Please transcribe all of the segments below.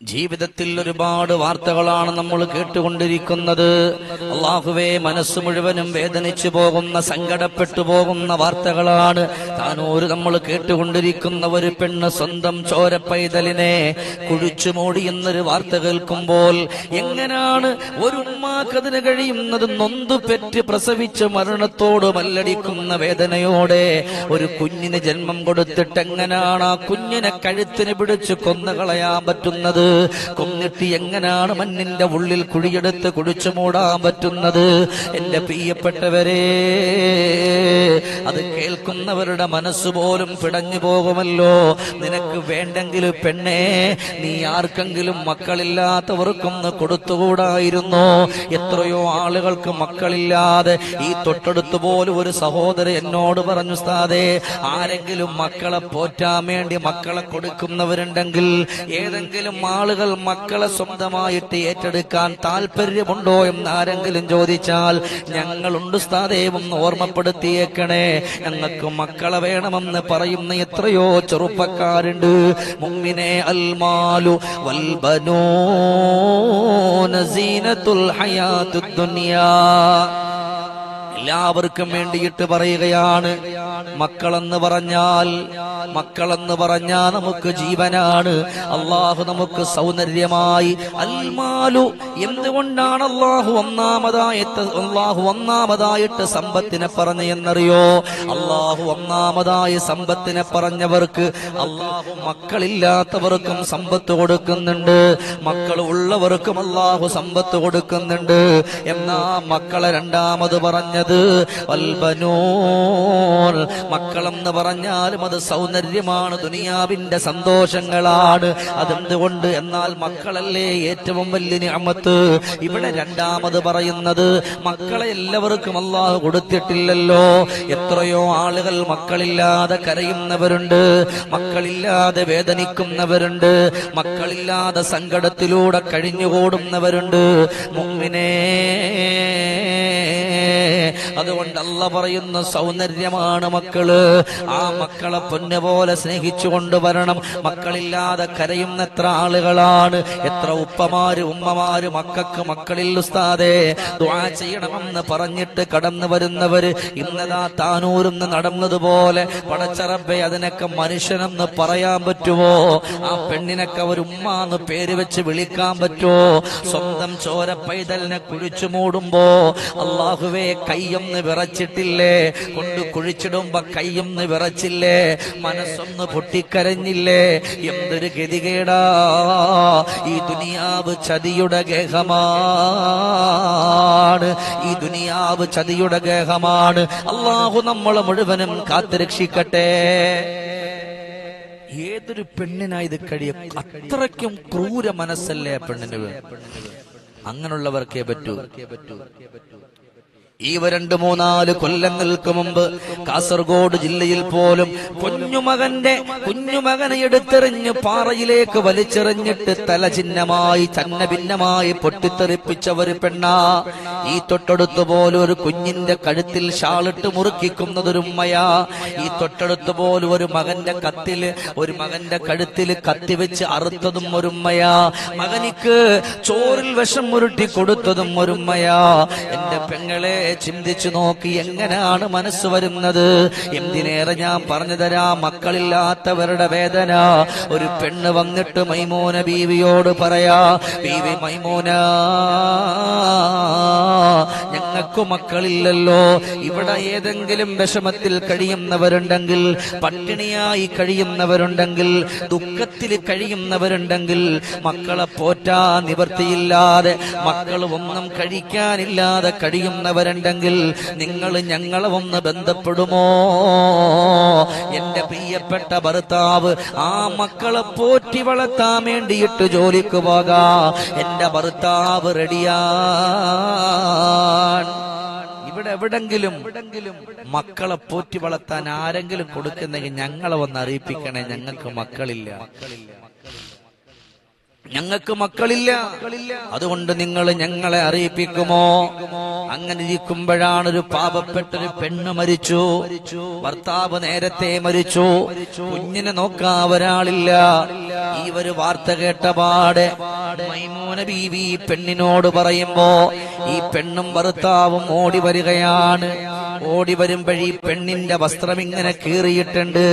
ജീവിതത്തിൽ ഒരുപാട് വാർത്തകളാണ് നമ്മൾ കേട്ടുകൊണ്ടിരിക്കുന്നത്. അള്ളാഹുവെ മനസ്സ് മുഴുവനും വേദനിച്ചു പോകുന്ന സങ്കടപ്പെട്ടു പോകുന്ന വാർത്തകളാണ് താനൂര് നമ്മൾ കേട്ടുകൊണ്ടിരിക്കുന്ന ഒരു പെണ്ണ് സ്വന്തം ചോര പൈതലിനെ കുഴിച്ചു മൂടി എന്നൊരു വാർത്ത കേൾക്കുമ്പോൾ എങ്ങനെയാണ് ഒരു ഉമ്മാക്കതിന് കഴിയുന്നത്? നൊന്തു പെറ്റ് പ്രസവിച്ച് മരണത്തോട് മല്ലടിക്കുന്ന വേദനയോടെ ഒരു കുഞ്ഞിന് ജന്മം കൊടുത്തിട്ട് എങ്ങനെയാണ് ആ കുഞ്ഞിനെ കഴുത്തിന് പിടിച്ച് കൊന്നുകളയാൻ പറ്റുന്നത്? കൊന്നിട്ട് എങ്ങനെയാണ് മണ്ണിന്റെ ഉള്ളിൽ കുഴിയെടുത്ത് കുഴിച്ചു മൂടാൻ പറ്റുന്നത്? എന്റെ പ്രിയപ്പെട്ടവരെ അത് കേൾക്കുന്നവരുടെ മനസ്സ് പോലും പിടഞ്ഞു പോകുമല്ലോ. നിനക്ക് വേണ്ടെങ്കിലും പെണ്ണേ നീ ആർക്കെങ്കിലും മക്കളില്ലാത്തവർക്കൊന്ന് കൊടുത്തുകൂടായിരുന്നോ? എത്രയോ ആളുകൾക്ക് മക്കളില്ലാതെ ഈ തൊട്ടടുത്ത് പോലും ഒരു സഹോദരൻ എന്നോട് പറഞ്ഞു സ്ഥാതെ ആരെങ്കിലും മക്കളെ പോറ്റാൻ വേണ്ടി മക്കളെ കൊടുക്കുന്നവരുണ്ടെങ്കിൽ ഏതെങ്കിലും ആളുകൾ മക്കളെ സ്വന്തമായിട്ട് ഏറ്റെടുക്കാൻ താല്പര്യമുണ്ടോ എന്ന് ആരെങ്കിലും ചോദിച്ചാൽ ഞങ്ങളുണ്ട് സ്ഥാദേവം ഓർമ്മപ്പെടുത്തിയേക്കണേ. ഞങ്ങൾക്ക് മക്കളെ വേണമെന്ന് പറയുന്ന എത്രയോ ചെറുപ്പക്കാരുണ്ട്. മുമ്മിനെ അൽമാലു വൽബനോ നസീനത്തുൽ ഹയാത്തുദ് ദുനിയാ. എല്ലാവർക്കും വേണ്ടിയിട്ട് പറയുകയാണ്. മക്കളെന്ന് പറഞ്ഞാൽ മക്കളെന്ന് പറഞ്ഞാ നമുക്ക് ജീവനാണ്. അള്ളാഹു നമുക്ക് സൗന്ദര്യമായി. അൽമാലു എന്തുകൊണ്ടാണ് അള്ളാഹു ഒന്നാമതായിട്ട് അള്ളാഹു ഒന്നാമതായിട്ട് സമ്പത്തിനെ പറഞ്ഞ എന്നറിയോ? അള്ളാഹു ഒന്നാമതായി സമ്പത്തിനെ പറഞ്ഞവർക്ക് അള്ളാഹു മക്കളില്ലാത്തവർക്കും സമ്പത്ത് കൊടുക്കുന്നുണ്ട്. മക്കൾ ഉള്ളവർക്കും അള്ളാഹു സമ്പത്ത് കൊടുക്കുന്നുണ്ട്. എന്നാ മക്കളെ രണ്ടാമത് പറഞ്ഞത്? വൽബനൂൻ മക്കളെന്ന് പറഞ്ഞാലും അത് സൗന്ദര്യമാണ് ദുനിയാവിന്റെ സന്തോഷങ്ങളാണ്. അതെന്തുകൊണ്ട്? എന്നാൽ മക്കളല്ലേ ഏറ്റവും വലിയ നിഅമത്ത്. ഇവിടെ രണ്ടാമത് പറയുന്നത് മക്കളെ എല്ലാവർക്കും അള്ളാഹു കൊടുത്തിട്ടില്ലല്ലോ. എത്രയോ ആളുകൾ മക്കളില്ലാതെ കരയുന്നവരുണ്ട് മക്കളില്ലാതെ വേദനിക്കുന്നവരുണ്ട് മക്കളില്ലാതെ സങ്കടത്തിലൂടെ കഴിഞ്ഞുകൂടുന്നവരുണ്ട്. മുമ്മിനെ അതുകൊണ്ട് അല്ല പറയുന്ന സൗന്ദര്യമാണ് മക്കൾ. ആ മക്കളെ പൊന്നെ പോലെ സ്നേഹിച്ചു കൊണ്ടുവരണം മക്കളില്ലാതെ കരയുന്ന എത്ര ആളുകളാണ്. എത്ര ഉപ്പമാര് ഉമ്മമാര് മക്കൾക്ക് മക്കളിൽ ഉസ്താദേ ദുആ ചെയ്യണമെന്ന് പറഞ്ഞിട്ട് കടന്നു വരുന്നവര് ഇന്നതാ താനൂരുന്ന് നടന്നതുപോലെ പടച്ചറബെ അതിനൊക്കെ മനുഷ്യനെന്ന് പറയാൻ പറ്റുമോ ആ പെണ്ണിനൊക്കെ ഒരു ഉമ്മ എന്ന് പേര് വെച്ച് വിളിക്കാൻ പറ്റുമോ സ്വന്തം ചോര പൈതലിനെ കുഴിച്ചു മൂടുമ്പോ അള്ളാഹുവേ കയ്യൊന്ന് വിറച്ചിട്ടില്ലേ? കൊണ്ട് കുഴിച്ചിടുമ്പോ കയ്യൊന്ന് വിറച്ചില്ലേ? മനസ്സൊന്ന് പൊട്ടിക്കരഞ്ഞില്ലേ? എന്തൊരു ഗതികേടാ? ഈ ദുനിയാവ് ചതിയുടെ ഗേഹമാണ്. ഈ ദുനിയാവ് ചതിയുടെ ഗേഹമാണ്. അള്ളാഹു നമ്മളെ മുഴുവനും കാത്തുരക്ഷിക്കട്ടെ. ഏതൊരു പെണ്ണിനായി ഇത് കഴിയും അത്രയ്ക്കും ക്രൂര മനസ്സല്ലേ പെണ്ണിന് അങ്ങനെയുള്ളവർക്കേ പറ്റൂ. ഈ രണ്ട് മൂന്നാൽ കൊല്ലങ്ങൾക്ക് മുമ്പ് കാസർഗോഡ് ജില്ലയിൽ പോലും കുഞ്ഞുമകന്റെ കുഞ്ഞുമകനെ എടുത്തെറിഞ്ഞ് പാറയിലേക്ക് വലിച്ചെറിഞ്ഞിട്ട് തല ചിഹ്നമായി ചന്ന ഭിന്നമായി പൊട്ടിത്തെറിപ്പിച്ച ഒരു പെണ്ണ. ഈ തൊട്ടടുത്ത് പോലും ഒരു കുഞ്ഞിന്റെ കഴുത്തിൽ ഷാളിട്ട് മുറുക്കിക്കുന്നതൊരുമ്മയാ ഈ തൊട്ടടുത്ത് പോലും ഒരു മകന്റെ കത്തിൽ ഒരു മകന്റെ കഴുത്തിൽ കത്തി വെച്ച് അറുത്തതും ഒരു ഉമ്മയാ. മകനിക്ക് ചോറിൽ വിഷം ഉരുട്ടി കൊടുത്തതും ഒരു ഉമ്മയാ. എന്റെ പെങ്ങളെ ചിന്തിച്ചു നോക്കി എങ്ങനെയാണ് മനസ്സ് വരുന്നത്? എന്തിനേറെ ഞാൻ പറഞ്ഞു തരാം? മക്കളില്ലാത്തവരുടെ വേദന. ഒരു പെണ്ണ് വന്നിട്ട് മൈമോന ബീവിയോട് പറയാ ബീവി മൈമോന. ഞങ്ങൾക്ക് മക്കളില്ലല്ലോ. ഇവിടെ ഏതെങ്കിലും വിഷമത്തിൽ കഴിയുന്നവരുണ്ടെങ്കിൽ പട്ടിണിയായി കഴിയുന്നവരുണ്ടെങ്കിൽ ദുഃഖത്തിൽ കഴിയുന്നവരുണ്ടെങ്കിൽ മക്കളെ പോറ്റാ നിവർത്തിയില്ലാതെ മക്കൾ ഒന്നും കഴിക്കാനില്ലാതെ കഴിയുന്നവരുണ്ടെങ്കിൽ നിങ്ങൾ ഞങ്ങളെ ഒന്ന് ബന്ധപ്പെടുമോ? എന്റെ പ്രിയപ്പെട്ട ഭർത്താവ് ആ മക്കളെ പോറ്റി വളർത്താൻ വേണ്ടിയിട്ട് ജോലിക്ക് പോകാ. എന്റെ ഭർത്താവ് റെഡിയാൻ ഇവിടെ എവിടെങ്കിലും മക്കളെ പോറ്റി വളർത്താൻ ആരെങ്കിലും കൊടുക്കുന്നെങ്കിൽ ഞങ്ങളെ ഒന്ന് അറിയിപ്പിക്കണേ ഞങ്ങൾക്ക് മക്കളില്ല. ഞങ്ങൾക്ക് മക്കളില്ല. അതുകൊണ്ട് നിങ്ങൾ ഞങ്ങളെ അറിയിപ്പിക്കുമോ? അങ്ങനെ ഇരിക്കുമ്പോഴാണ് ഒരു പാപപ്പെട്ടൊരു പെണ്ണ് മരിച്ചു. ഭർത്താവ് നേരത്തെ മരിച്ചു. കുഞ്ഞിനെ നോക്കാൻ ഒരാളില്ല. ഈ ഒരു വാർത്ത കേട്ട പാടെ മൈമൂന ബീവി പെണ്ണിനോട് പറയുമ്പോ ഈ പെണ്ണും ഭർത്താവും ഓടി വരികയാണ്. ഓടി വരുമ്പോഴീ പെണ്ണിന്റെ വസ്ത്രം ഇങ്ങനെ കീറിയിട്ടുണ്ട്.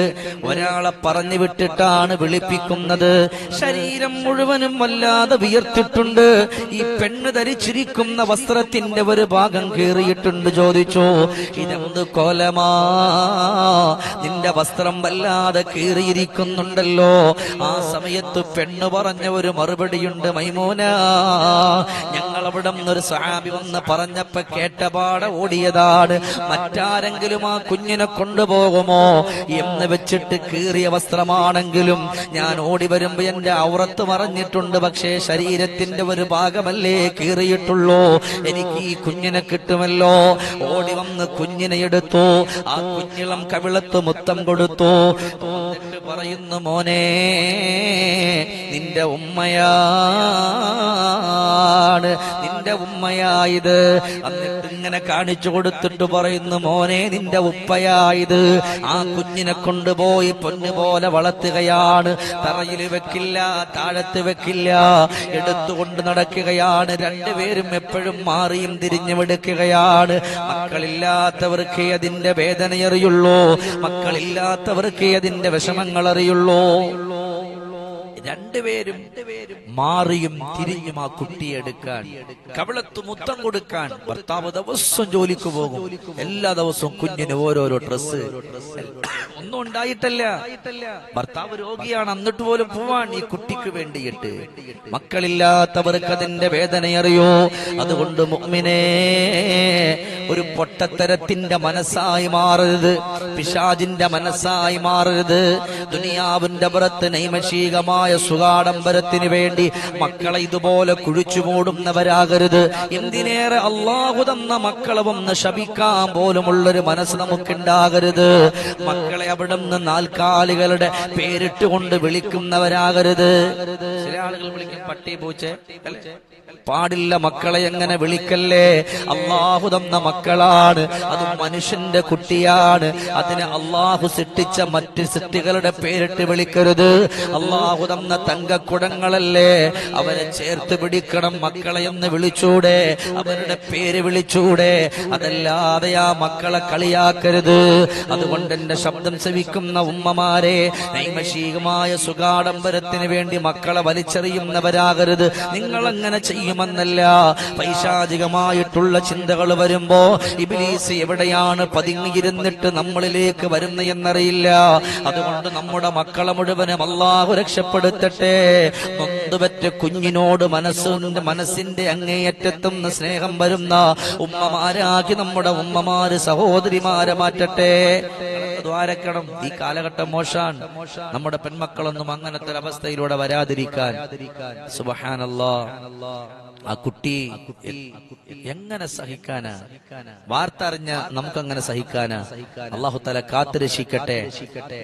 ഒരാളെ പറഞ്ഞു വിട്ടിട്ടാണ് വിളിപ്പിക്കുന്നത്. ശരീരം മുഴുവനും വല്ലാതെ വിയർത്തിട്ടുണ്ട്. ഈ പെണ്ണ് ധരിച്ചിരിക്കുന്ന വസ്ത്രത്തിന്റെ ഒരു ഭാഗം കീറിയിട്ടുണ്ട്. ചോദിച്ചു ഇതെന്ത് കോലമാ? നിന്റെ വസ്ത്രം വല്ലാതെ കീറിയിരിക്കുന്നുണ്ടല്ലോ. ആ സമയത്ത് പെണ്ണ് പറഞ്ഞ ഒരു മറുപടിയുണ്ട് മൈമോന അവിടെ ഒരു സഹാബി വന്ന് പറഞ്ഞപ്പോ കേട്ടപാടെ ഓടിയതാണ്. മറ്റാരെങ്കിലും ആ കുഞ്ഞിനെ കൊണ്ടുപോകുമോ എന്ന് വെച്ചിട്ട് കീറിയ വസ്ത്രമാണെങ്കിലും ഞാൻ ഓടി വരുമ്പോ എന്റെ ഔറത്ത് മറഞ്ഞിട്ടുണ്ട്. പക്ഷേ ശരീരത്തിന്റെ ഒരു ഭാഗമല്ലേ കീറിയിട്ടുള്ളൂ. എനിക്ക് ഈ കുഞ്ഞിനെ കിട്ടുമല്ലോ. ഓടി വന്ന് കുഞ്ഞിനെ എടുത്തു. ആ കുഞ്ഞിളം കവിളത്ത് മുത്തം കൊടുത്തു. പറയുന്നു മോനെ നിന്റെ ഉമ്മയാണ്. നിന്റെ ഉമ്മയായത്. എന്നിട്ട് ഇങ്ങനെ കാണിച്ചു കൊടുത്തിട്ട് പറയുന്നു മോനെ നിന്റെ ഉപ്പയായത്. ആ കുഞ്ഞിനെ കൊണ്ടുപോയി പൊന്നുപോലെ വളർത്തുകയാണ്. തറയിൽ വെക്കില്ല താഴത്ത് വെക്കില്ല. എടുത്തുകൊണ്ട് നടക്കുകയാണ്. രണ്ടുപേരും എപ്പോഴും മാറിയും തിരിഞ്ഞും എടുക്കുകയാണ്. മക്കളില്ലാത്തവർക്ക് അതിന്റെ വേദനയറിയുള്ളൂ. മക്കളില്ലാത്തവർക്ക് അതിന്റെ വിഷമങ്ങൾ അറിയുള്ളൂ രണ്ടുപേരും മാറിയും തിരിഞ്ഞും ആ കുട്ടിയെ എടുക്കാൻ കവിളത്ത് മുത്തം കൊടുക്കാൻ ഭർത്താവ് ദിവസം ജോലിക്ക് പോകും. എല്ലാ ദിവസവും കുഞ്ഞിന് ഓരോരോ ഡ്രസ്സ്. ഒന്നും ഉണ്ടായിട്ടല്ല. ഭർത്താവ് രോഗിയാണ്. എന്നിട്ട് പോലും പോവാൻ ഈ കുട്ടിക്ക് വേണ്ടിയിട്ട്. മക്കളില്ലാത്തവർക്ക് അതിന്റെ വേദനയറിയോ? അതുകൊണ്ട് മുഅ്മിനേ ഒരു പൊട്ടത്തരത്തിന്റെ മനസ്സായി മാറരുത്. പിശാജിന്റെ മനസ്സായി മാറരുത്. ദുനിയാവിന്റെ പുറത്ത് നൈമശീകമായ സുഖാഡംബരത്തിന് വേണ്ടി മക്കളെ ഇതുപോലെ കുഴിച്ചു മൂടുന്നവരാകരുത്. എന്തിനേറെ അള്ളാഹു തന്ന മക്കളെ ഒന്ന് ശപിക്കാൻ പോലുമുള്ളൊരു മനസ്സ് നമുക്കുണ്ടാകരുത്. മക്കളെ അവിടെ നിന്ന് നാൽക്കാലികളുടെ പേരിട്ടുകൊണ്ട് വിളിക്കുന്നവരാകരുത്. ചില ആളുകൾ വിളിക്കും പട്ടി പാടില്ല മക്കളെ എങ്ങനെ വിളിക്കല്ലേ? അള്ളാഹു തന്ന മക്കളാണ് അത് മനുഷ്യന്റെ കുട്ടിയാണ്. അതിനെ അള്ളാഹു സൃഷ്ടിച്ച മറ്റ് സൃഷ്ടികളുടെ പേരിട്ട് വിളിക്കരുത്. അള്ളാഹു തന്ന തങ്കക്കുടങ്ങളല്ലേ? അവരെ ചേർത്ത് പിടിക്കണം മക്കളെ എന്ന് വിളിച്ചൂടെ. അവരുടെ പേര് വിളിച്ചൂടെ. അതല്ലാതെ ആ മക്കളെ കളിയാക്കരുത്. അതുകൊണ്ട് എന്റെ ശബ്ദം ശ്രവിക്കുന്ന ഉമ്മമാരെ നൈമശീകമായ സുഖാഡംബരത്തിന് വേണ്ടി മക്കളെ വലിച്ചെറിയുന്നവരാകരുത്. നിങ്ങൾ അങ്ങനെ ചെയ്യുമെന്നല്ല പൈശാചികമായിട്ടുള്ള ചിന്തകൾ വരുമ്പോ ഇബിലീസ് എവിടെയാണ് പതുങ്ങിയിരുന്നിട്ട് നമ്മളിലേക്ക് വരുന്ന എന്നറിയില്ല അതുകൊണ്ട് നമ്മുടെ മക്കളെ മുഴുവനും അള്ളാഹു രക്ഷപ്പെടുത്തട്ടെ നൊന്തുപറ്റ കുഞ്ഞിനോട് മനസ്സിന്റെ മനസ്സിന്റെ അങ്ങേയറ്റത്തുനിന്ന് സ്നേഹം വരുന്ന ഉമ്മമാരാകി നമ്മുടെ ഉമ്മമാര് സഹോദരിമാരെ മാറ്റട്ടെ. ദ്വാരക്കണം. ഈ കാലഘട്ടം മോശാണ്. നമ്മുടെ പെൺമക്കളൊന്നും അങ്ങനത്തെ അവസ്ഥയിലൂടെ വരാതിരിക്കാൻ. സുബഹാനല്ലോ. ആ കുട്ടി എങ്ങനെ സഹിക്കാനാ? വാർത്ത അറിഞ്ഞ നമുക്കങ്ങനെ സഹിക്കാനാ? അള്ളാഹു തല കാത്തുരക്ഷിക്കട്ടെ.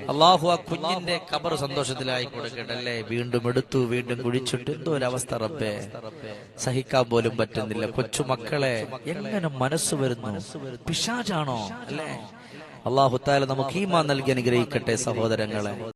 അള്ളാഹു ആ കുഞ്ഞിന്റെ കബർ സന്തോഷത്തിലായി കൊടുക്കട്ടെ അല്ലേ വീണ്ടും എടുത്തു വീണ്ടും കുഴിച്ചിട്ട്. എന്തോ ഒരു അവസ്ഥ റബ്ബേ. സഹിക്കാൻ പോലും പറ്റുന്നില്ല. കൊച്ചുമക്കളെ എങ്ങനെ മനസ്സ് വരുന്നു? പിശാചാണോ? അല്ലേ? അള്ളാഹു താല നമുക്ക് ഈമാ നൽകി അനുഗ്രഹിക്കട്ടെ സഹോദരങ്ങളെ.